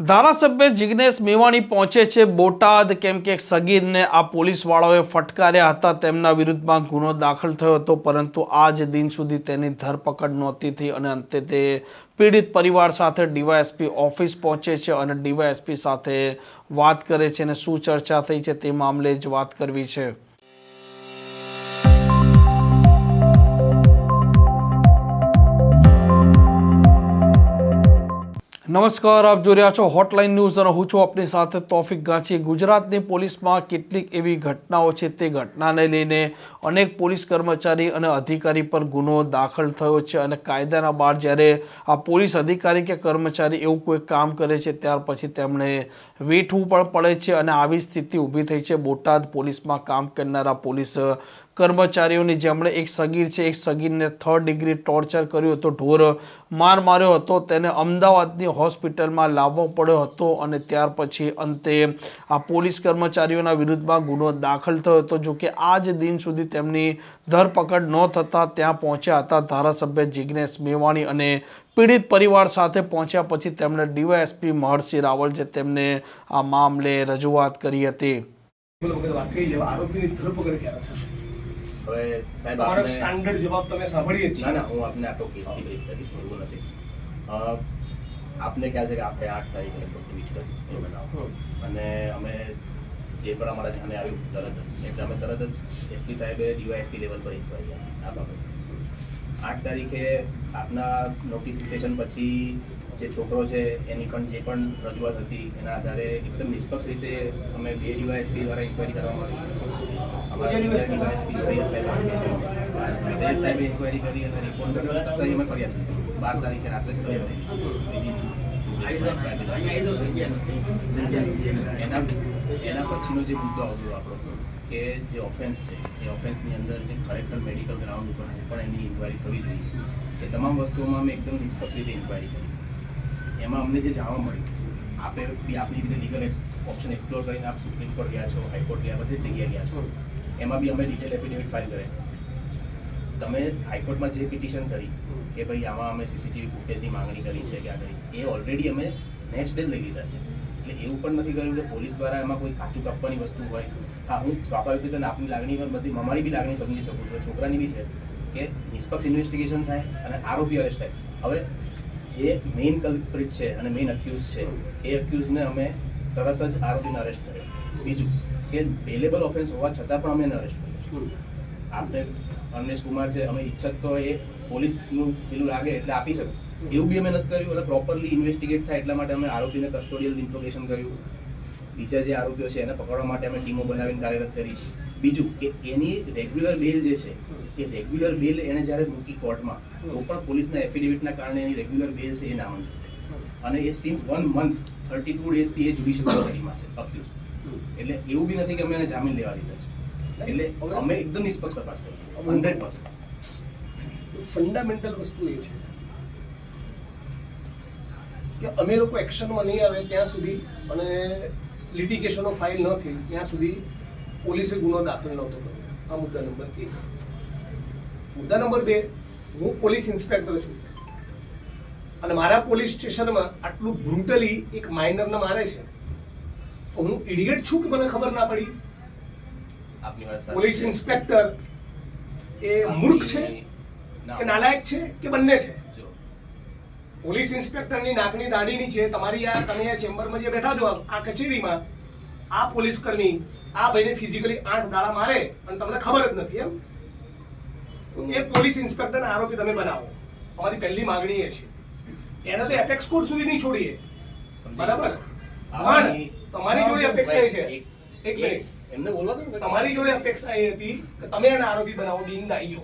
ધારાસભ્ય જિગ્નેશ મેવાણી પહોંચે છે બોટાદ, કેમ કે સગીરને આ પોલીસવાળાઓએ ફટકાર્યા હતા. તેમના વિરુદ્ધમાં ગુનો દાખલ થયો હતો, પરંતુ આજ દિન સુધી તેની ધરપકડ નહોતી થઈ અને અંતે તે પીડિત પરિવાર સાથે ડીવાયએસપી ઓફિસ પહોંચે છે અને ડીવાયએસપી સાથે વાત કરે છે અને શું ચર્ચા થઈ છે તે મામલે જ વાત કરવી છે. નમસ્કાર, આપ જોઈ રહ્યા છો હોટલાઇન ન્યૂઝ અને હું છું આપની સાથે તોફિક ગાંચી ગુજરાતની પોલીસમાં કેટલીક એવી ઘટનાઓ છે તે ઘટનાને લઈને અનેક પોલીસ કર્મચારી અને અધિકારી પર ગુનો દાખલ થયો છે અને કાયદાના બહાર જ્યારે આ પોલીસ અધિકારી કે કર્મચારી એવું કોઈ કામ કરે છે ત્યાર પછી તેમણે વેઠવું પણ પડે છે અને આવી સ્થિતિ ઊભી થઈ છે બોટાદ પોલીસમાં કામ કરનારા પોલીસ કર્મચારીઓની જેમણે એક સગીર છે, એક સગીરને થર્ડ ડિગ્રી ટોર્ચર કર્યું હતું, ઢોર માર માર્યો હતો, તેને અમદાવાદની હોસ્પિટલમાં લાવવો પડ્યો હતો અને ત્યાર પછી અંતે આ પોલીસ કર્મચારીઓના વિરુદ્ધમાં ગુનો દાખલ થયો હતો. જો કે આજ દિન સુધી તેમની ધરપકડ ન થતાં ત્યાં પહોંચ્યા હતા ધારાસભ્ય જિગ્નેશ મેવાણી અને પીડિત પરિવાર સાથે પહોંચ્યા પછી તેમણે ડીવાયએસપી મહર્ષિ રાવલ જે તેમને આ મામલે રજૂઆત કરી હતી. હવે સાહેબ તમારો સ્ટાન્ડર્ડ જવાબ તમે સાંભળીએ છીએ. ના ના હું આપને આટલો કેસથી બ્રીફ કરીશ એવું નથી. અ, આપને ખ્યાલ છે કે આપણે આઠ તારીખે ટ્વીટ કર્યું એ બનાવો. અને અમે જે પણ અમારા ધ્યાને આવ્યું તરત જ. એટલે અમે તરત જ એસપી સાહેબે ડીવાયએસપી લેવલ પર ઇન્કવાયરી આપી. આ બાબતે. આઠ તારીખે આપના નોટિફિકેશન પછી જે છોકરો છે એની પણ જે પણ રજૂઆત હતી એના આધારે એકદમ નિષ્પક્ષ રીતે અમે બે ડીવાયએસપી દ્વારા ઇન્કવાયરી કરવામાં આવી. સૈયદ સાહેબ સૈયદ સાહેબે ઇન્કવાયરી કરી અને રિપોર્ટ કર્યો. હતા અમે ફરિયાદ કરી બાર તારીખે રાત્રે જ. એના એના પછીનો જે મુદ્દો આવતો આપણો કે જે ઓફેન્સ છે એ ઓફેન્સની અંદર જે ખરેખર મેડિકલ ગ્રાઉન્ડ ઉપર પણ એની ઇન્કવાયરી થવી જોઈએ. એ તમામ વસ્તુઓમાં અમે એકદમ નિષ્પક્ષ રીતે ઇન્કવાયરી કરી. એમાં અમને જે જાણવા મળ્યું, આપે બી આપની રીતે લીગલ ઓપ્શન એક્સપ્લોર કરીને આપ સુપ્રીમ કોર્ટ ગયા છો હાઈકોર્ટ ગયા, બધી જગ્યાએ ગયા છો, એમાં બી અમે ડિટેલ એફિડેવિટ ફાઇલ કરે તમે હાઈકોર્ટમાં જે પિટિશન કરી, કે ભાઈ આમાં અમે સીસીટીવી ફૂટેજની માંગણી કરી છે કે આ કરી એ ઓલરેડી અમે નેક્સ્ટ ડે લઈ લીધા છે. એટલે એવું પણ નથી કર્યું કે પોલીસ દ્વારા એમાં કોઈ કાચું કાપવાની વસ્તુ હોય. હા, હું સ્વાભાવિક રીતે આપની લાગણી પણ બધી અમારી બી લાગણી સમજી શકું છું, છોકરાની બી છે, કે નિષ્પક્ષ ઇન્વેસ્ટિગેશન થાય અને આરોપી અરેસ્ટ થાય. હવે જે મેઇન કલ્પ્રિટ છે અને મેઇન અક્યુઝ છે એ અક્યુઝને અમે તરત જ આરોપીને અરેસ્ટ કર્યો. બીજું કે બેલેબલ ઓફેન્સ હોવા છતાં પણ અમે એને અરેસ્ટ કર્યો. આપણે અમનેશ કુમાર છે અમે ઈચ્છત તો એ પોલીસનું પેલું લાગે એટલે આપી શકું એવું બી અમે નથી કર્યું અને પ્રોપરલી ઇન્વેસ્ટિગેટ થાય એટલા માટે અમે આરોપીને કસ્ટોડિયલ ઇન્ટ્રોગેશન કર્યું. બીજા જે આરોપીઓ છે એને પકડવા માટે અમે ટીમો બનાવીને કાર્યરત કરી. બીજું કે એની રેગ્યુલર બેલ જે છે, એ રેગ્યુલર બેલ એને જ્યારે મૂકી કોર્ટમાં, તો પણ પોલીસના એફિડેવિટના કારણે એની રેગ્યુલર બેલ છે એ નામંજૂર થઈ અને એ since one month thirty two ડેઝથી એ જ્યુડિશિયલ કસ્ટડીમાં છે અક્યુઝ એટલે એવું બી નથી કે અમે એને જામીન લેવા દીધા છે. એટલે અમે એકદમ નિષ્પક્ષ તપાસ કરી હંડ્રેડ પર્સન્ટ ફંડામેન્ટલ વસ્તુ એ છે કે અમે લોકો એક્શનમાં નહીં આવે ત્યાં સુધી અને લિટિગેશનો ફાઇલ ન થઈ ત્યાં સુધી પોલીસે ગુનો દાખલ નહોતો કર્યો. આ મુદ્દા નંબર એક. મુદ્દા નંબર બે હું પોલીસ ઇન્સ્પેક્ટર છું. અને મારા પોલીસ સ્ટેશનમાં આટલું બ્રુટલી એક માઇનરને મારે છે. તો હું ઇડિયટ છું કે મને ખબર ના પડી? આપની વાત પોલીસ ઇન્સ્પેક્ટર એ મૂર્ખ છે. કે નાલાયક છે કે બંને છે? પોલીસ ઇન્સ્પેક્ટરની નાકની દાઢી છે તમારી આ તમે આ ચેમ્બરમાં જે બેઠા છો આ કચેરીમાં આ પોલીસ કર્મી આ ભાઈને ફિઝિકલી આઠ દાડા મારે અને તમને ખબર જ નથી એમ? તો એ પોલીસ ઇન્સ્પેક્ટરને આરોપી તમે બનાવો. અમારી પહેલી માગણી એ છે. એને તો એપેક્સ કોર્ટ સુધી નહીં છોડીએ. બરાબર? પણ તમારી જોડે અપેક્ષા એ છે. એક- મિનિટ એમને બોલવા દો તમારી જોડે અપેક્ષા એ હતી કે તમે એને આરોપી બનાવો બિંગ આઈઓ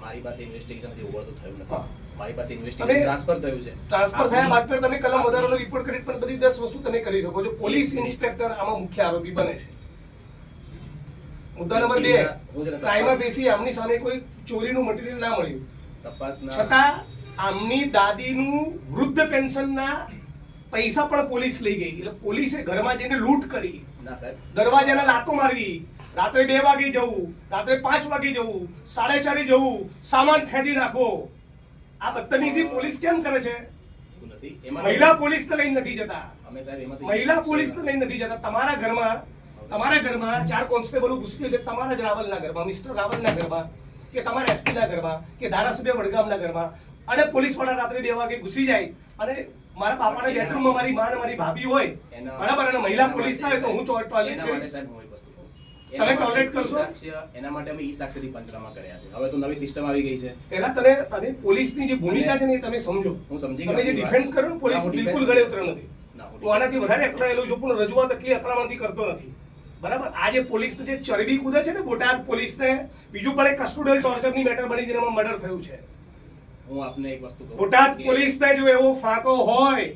મારી પાસે ઇન્વેસ્ટિગેશનથી ઓવર તો થયું નથી. મારી પાસે ઇન્વેસ્ટિગેશન ટ્રાન્સફર થયું છે. ટ્રાન્સફર થયા બાદ પર તમે કલમ વધારાનો રિપોર્ટ કરી પણ બધી 10 વસ્તુ તમે કરી શકો છો. પોલીસ ઇન્સ્પેક્ટર આમાં મુખ્ય આરોપી બને છે. મુદ્દા નંબર બે. હું પ્રાઇમા બેસી આમની સામે કોઈ ચોરીનું મટીરીયલ ના મળ્યું. તપાસના છતાં આમની દાદીનું વૃદ્ધ પેન્શનના પૈસા પણ પોલીસ લઈ ગઈ. એટલે પોલીસે ઘરમાં જઈને લૂંટ કરી. સાહેબ. દરવાજાના લાતો મારવી. રાત્રે બે વાગે જવું. રાત્રે પાંચ વાગે જવું. સાડે ચારે જવું. સામાન ફેંદી નાખવો. આ બદતમીઝી પોલીસ કેમ કરે છે? મહિલા પોલીસ તો લઈને નથી જતા. મહિલા પોલીસ તો લઈને નથી જતા. તમારા ઘરમાં તમારા ઘરમાં ચાર કોન્સ્ટેબલો ઘૂસી છે તમારા જ રાવલના ઘરમાં મિસ્ટર રાવલના ઘરમાં કે તમારા એસપીના ઘરમાં કે ધારાસભ્ય વડગામના ઘરમાં. અને પોલીસવાળા રાત્રે બે વાગે ઘૂસી જાય. અને મારા બાપાના બેડરૂમમાં મારી માં મારી ભાભી હોય. બરાબર અને મહિલા પોલીસ ના હોય તો હું માટે ટોયલેટ કરીશ તમે એના કરશો? એના માટે અમે ઈ સાક્ષીથી પંચનામા કર્યા છે. હવે તો નવી સિસ્ટમ આવી ગઈ છે. પહેલા તમે તમે પોલીસની જે ભૂમિકા છે ને તમે સમજો. હું સમજી તમે જે ડિફેન્સ કરો ને પોલીસ ના, બિલકુલ ગળે ઉતર નથી. હું આનાથી વધારે અકળાયેલો છું પણ રજૂઆત એટલી અકળામણથી કરતો નથી. બરાબર? આ જે પોલીસને જે ચરબી કૂદે છે ને બોટાદ પોલીસને બીજું પણ એક કસ્ટોડિયલ ટોર્ચરની મેટર બની જેમાં મર્ડર થયું છે. હું આપને એક વસ્તુ કહું બોટાદ પોલીસને જો એવો ફાંકો હોય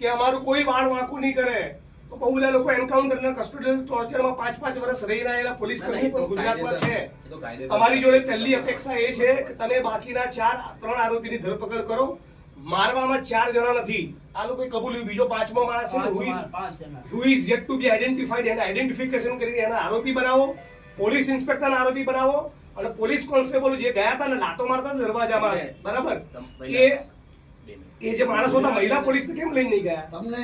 કે અમારું કોઈ વાળ વાંકું નહીં કરે બહુ બધા લોકો એન્કાઉન્ટર અને કસ્ટોડિયલ ટોર્ચરમાં પાંચ પાંચ વર્ષ રહી રહેલા પોલીસ કર્મી પણ ગુજરાતમાં છે. તમારી જોડે પહેલી અપેક્ષા એ છે કે તમે બાકીના ચાર ત્રણ આરોપીની ધરપકડ કરો. મારવામાં ચાર જણા નથી. આ લોકો કબૂલ્યું બીજો પાંચમો માણસ છે is- who is yet to એને આઈડેન્ટિફિકેશન કરીને એના આરોપી બનાવો. પોલીસ ઇન્સ્પેક્ટરના આરોપી બનાવો. અને પોલીસ કોન્સ્ટેબલ જે ગયા હતા ને લાતો મારતા દરવાજામાં. બરાબર? એ બે. એ જે માણસો હતા મહિલા પોલીસ કેમ લઈને નહીં ગયા? તમને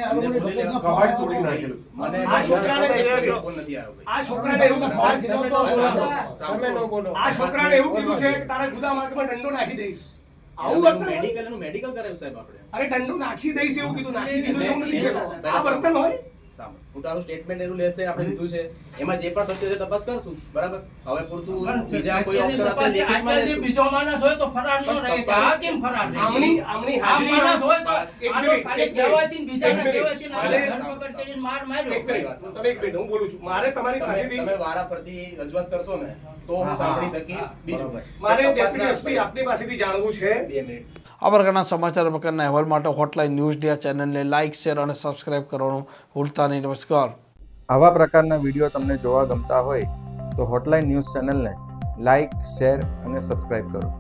કબાટ તોડી નાખેલું. મને આ છોકરાને. આ છોકરાને એવું બહાર કીધો તો. આ છોકરાને એવું કીધું છે કે તારા ગુદા માર્ગમાં દંડો નાખી દઈશ. આવું વર્તન? મેડિકલ મેડિકલ કરે સાહેબ આપણે. અરે દંડો નાખી દઈશ એવું કીધું નાખી દીધું એવું નથી આ વર્તન હોય? સાંભળ, હું તારું સ્ટેટમેન્ટ એનું લેશે આપણે લીધું છે. એમાં જે પણ સત્ય છે તપાસ કરશું. બરાબર? હવે પૂરતું બીજા કોઈ ઓપ્શન હશે લેખિતમાં લેશું. બીજો માણસ હોય તો ફરાર ન રહે. કે આ કેમ ફરાર રહે? આમની આમની આ માણસ હોય તો આનો મિનિટ, ને બીજાને આને ધરપકડ કરીને માર માર્યો. એક મિનિટ, તમે એક મિનિટ હું બોલું છું. મારે તમારી તમે પાસેથી તમે વારા પરથી રજૂઆત કરશો ને તો હું સાંભળી શકીશ. બીજું. મારે ડેપ્યુટી એસપી આપની પાસેથી જાણવું છે. બે મિનિટ. આ પ્રકારના સમાચાર પ્રકારના અહેવાલ માટે હોટલાઇન ન્યૂઝ ડે ચેનલને લાઇક શેર અને સબસ્ક્રાઇબ કરવાનું ભૂલતા નહીં નમસ્કાર. આવા પ્રકારના વીડિયો તમને જોવા ગમતા હોય તો હોટલાઇન ન્યૂઝ ચેનલને લાઇક શેર અને સબસ્ક્રાઇબ કરો.